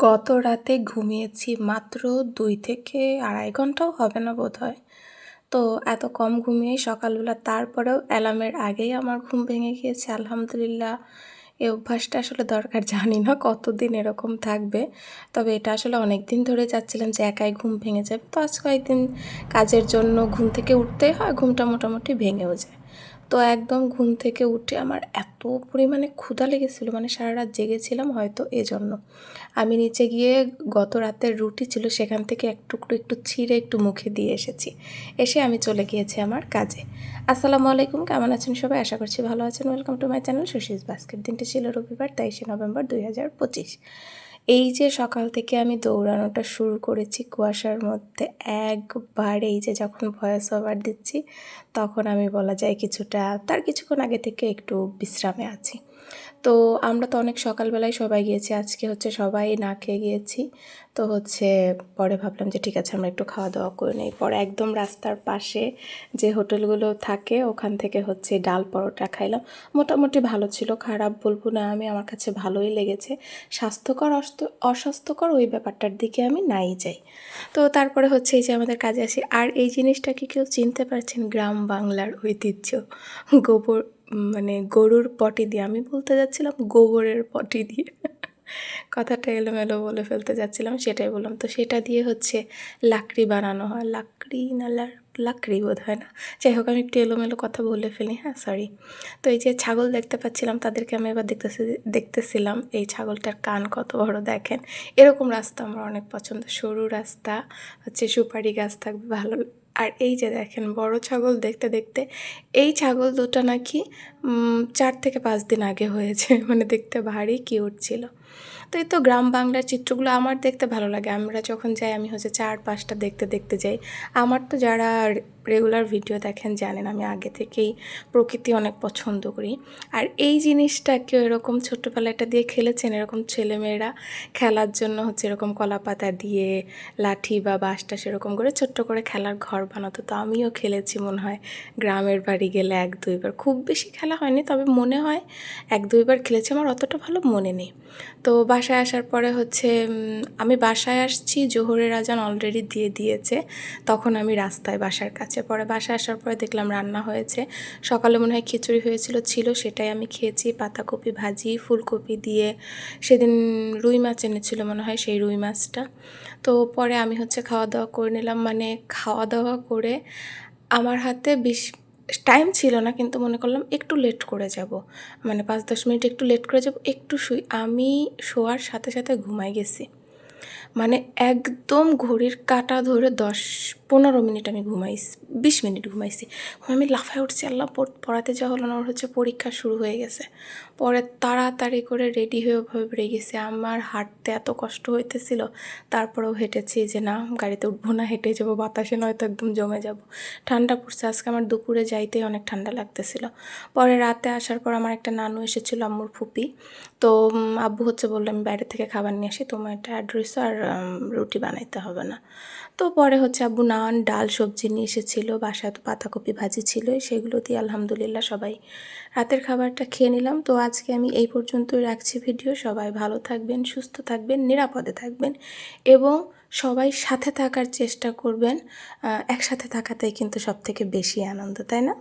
গত রাতে ঘুমিয়েছি মাত্র দুই থেকে আড়াই ঘন্টাও হবে না বোধ হয় তো এত কম ঘুমিয়েই সকালবেলা তারপরেও অ্যালার্মের আগেই আমার ঘুম ভেঙে গিয়েছে। আলহামদুলিল্লাহ এই অভ্যাসটা আসলে দরকার, জানি না কতদিন এরকম থাকবে। তবে এটা আসলে অনেক দিন ধরে যাচ্ছিলাম যে একাই ঘুম ভেঙে যাবে। তো আজ কয়েকদিন কাজের জন্য ঘুম থেকে উঠতেই হয়, ঘুমটা মোটামুটি ভেঙেও যায়। তো একদম ঘুম থেকে উঠে আমার এত পরিমাণে ক্ষুধা লেগেছিলো মানে সারা রাত জেগেছিলাম হয়তো এজন্য। আমি নিচে গিয়ে গত রাতের রুটি ছিল, সেখান থেকে এক টুকরো একটু ছিঁড়ে একটু মুখে দিয়ে এসেছি। এসে আমি চলে গিয়েছি আমার কাজে। আসসালামু আলাইকুম, কেমন আছেন সবাই? আশা করছি ভালো আছেন। Welcome to my channel Sushish basket দিনটি ছিল রবিবার, তেইশে নভেম্বর দুই হাজার পঁচিশ। এই যে সকাল থেকে আমি দৌড়ানোটা শুরু করেছি কুয়াশার মধ্যে একবার, এই যে যখন ভয়েস ওভার দিচ্ছি, তখন আমি বলা যায় কিছুটা, তার কিছুক্ষণ আগে থেকে একটু বিশ্রামে আছি। তো আমরা তো অনেক সকালবেলায় সবাই গিয়েছি, আজকে হচ্ছে সবাই না খেয়ে গিয়েছি। তো হচ্ছে পরে ভাবলাম যে ঠিক আছে, আমরা একটু খাওয়া দাওয়া করে নিই। পরে একদম রাস্তার পাশে যে হোটেলগুলো থাকে, ওখান থেকে হচ্ছে ডাল পরোটা খাইলাম। মোটামুটি ভালো ছিল, খারাপ বলব না আমি, আমার কাছে ভালোই লেগেছে। স্বাস্থ্যকর অস্বাস্থ্যকর ওই ব্যাপারটার দিকে আমি নাই যাই। তো তারপরে হচ্ছে এই যে আমাদের কাজে আসি। আর এই জিনিসটাকে কেউ চিনতে পারছেন? গ্রাম বাংলার ঐতিহ্য। গোবর মানে গরুর পটি দিয়ে। আমি বলতে যাচ্ছিলাম গোবরের পটি দিয়ে। কথাটা এলোমেলো বলে ফেলতে যাচ্ছিলাম, সেটাই বললাম, তো সেটা দিয়ে হচ্ছে লাকড়ি বানানো হয়। লাকড়ি না লাকড়ি বোধ হয় না। যাই হোক, আমি একটু এলোমেলো কথা বলে ফেলি হ্যাঁ সরি তো এই যে ছাগল দেখতে পাচ্ছিলাম, তাদেরকে আমি এবার দেখতেছি, দেখতেছিলাম, এই ছাগলটার কান কত বড় দেখেন। এরকম রাস্তা আমার অনেক পছন্দ, সরু রাস্তা, হচ্ছে সুপারি গাছ থাকবে, ভালো। আর এই যে দেখেন, বড় ছাগল দেখতে দেখতে এই ছাগল দুটো নাকি চার থেকে পাঁচ দিন আগে হয়েছে মানে দেখতে ভারী কিউট ছিল। তো এই তো গ্রাম বাংলার চিত্রগুলো আমার দেখতে ভালো লাগে। আমরা যখন যাই, আমি হচ্ছে চার পাঁচটা দেখতে দেখতে যাই। আমার তো যারা রেগুলার ভিডিও দেখেন জানেন, আমি আগে থেকেই প্রকৃতি অনেক পছন্দ করি। আর এই জিনিসটা কেউ এরকম ছোট্টবেলা এটা দিয়ে খেলেছেন, এরকম ছেলেমেয়েরা খেলার জন্য হচ্ছে এরকম কলা পাতা দিয়ে লাঠি বা বাঁশটা সেরকম করে ছোট্ট করে খেলার ঘর বানাতো। তো আমিও খেলেছি মনে হয় গ্রামের বাড়ি গেলে এক দুইবার। খুব বেশি খেলা হয়নি, তবে মনে হয় এক দুইবার খেলেছি, আমার অতটা ভালো মনে নেই। তো বাসায় আসার পরে হচ্ছে আমি বাসায় আসছি, জোহরের আজান অলরেডি দিয়ে দিয়েছে। তখন আমি রাস্তায় বাসার কাছে পরে বাসায় আসার পরে দেখলাম রান্না হয়েছে। সকালে মনে হয় খিচুড়ি হয়েছিল, ছিল, সেটাই আমি খেয়েছি। পাতাকপি ভাজি, ফুলকপি দিয়ে, সেদিন রুই মাছ এনেছিল মনে হয়, সেই রুই মাছটা। তো পরে আমি হচ্ছে খাওয়া দাওয়া করে নিলাম। মানে খাওয়া দাওয়া করে আমার হাতে বিশ টাইম ছিল না, কিন্তু মনে করলাম একটু লেট করে যাব। মানে পাঁচ দশ মিনিট একটু লেট করে যাব, একটু শুই। আমি শোয়ার সাথে সাথে ঘুমাই গেছি। মানে একদম ঘড়ির কাটা ধরে দশ, পনেরো মিনিট আমি ঘুমাইছি, বিশ মিনিট ঘুমাইছি। আমি লাফায় উঠছি, আল্লাহ পড়াতে যাওয়া হলো না, ওর হচ্ছে পরীক্ষা শুরু হয়ে গেছে। পরে তাড়াতাড়ি করে রেডি হয়ে ওভাবে বেরিয়ে গেছে আমার হাঁটতে এত কষ্ট হইতেছিল, তারপরেও হেঁটেছি যে না, গাড়িতে উঠবো না হেঁটে যাব, বাতাসে নয়তো একদম জমে যাব। ঠান্ডা পড়ছে, আজকে আমার দুপুরে যাইতেই অনেক ঠান্ডা লাগতেছিল। পরে রাতে আসার পর আমার একটা নানু এসেছিল, আম্মুর ফুপি। তো আব্বু হচ্ছে বলল, আমি বাইরে থেকে খাবার নিয়ে আসি, তোমার একটা অ্যাড্রেস আর রুটি বানাইতে হবে না। তো পরে হচ্ছে আব্বু নান, ডাল, সবজি নিয়ে এসেছিল, বাসায় তো পাতাকপি ভাজি ছিল, সেগুলো দিয়ে আলহামদুলিল্লাহ সবাই রাতের খাবারটা খেয়ে নিলাম। তো আজকে আমি এই পর্যন্তই রাখছি ভিডিও। সবাই ভালো থাকবেন, সুস্থ থাকবেন, নিরাপদে থাকবেন এবং সবাই সাথে থাকার চেষ্টা করবেন। একসাথে থাকাতেই কিন্তু সব থেকে বেশি আনন্দ, তাই না?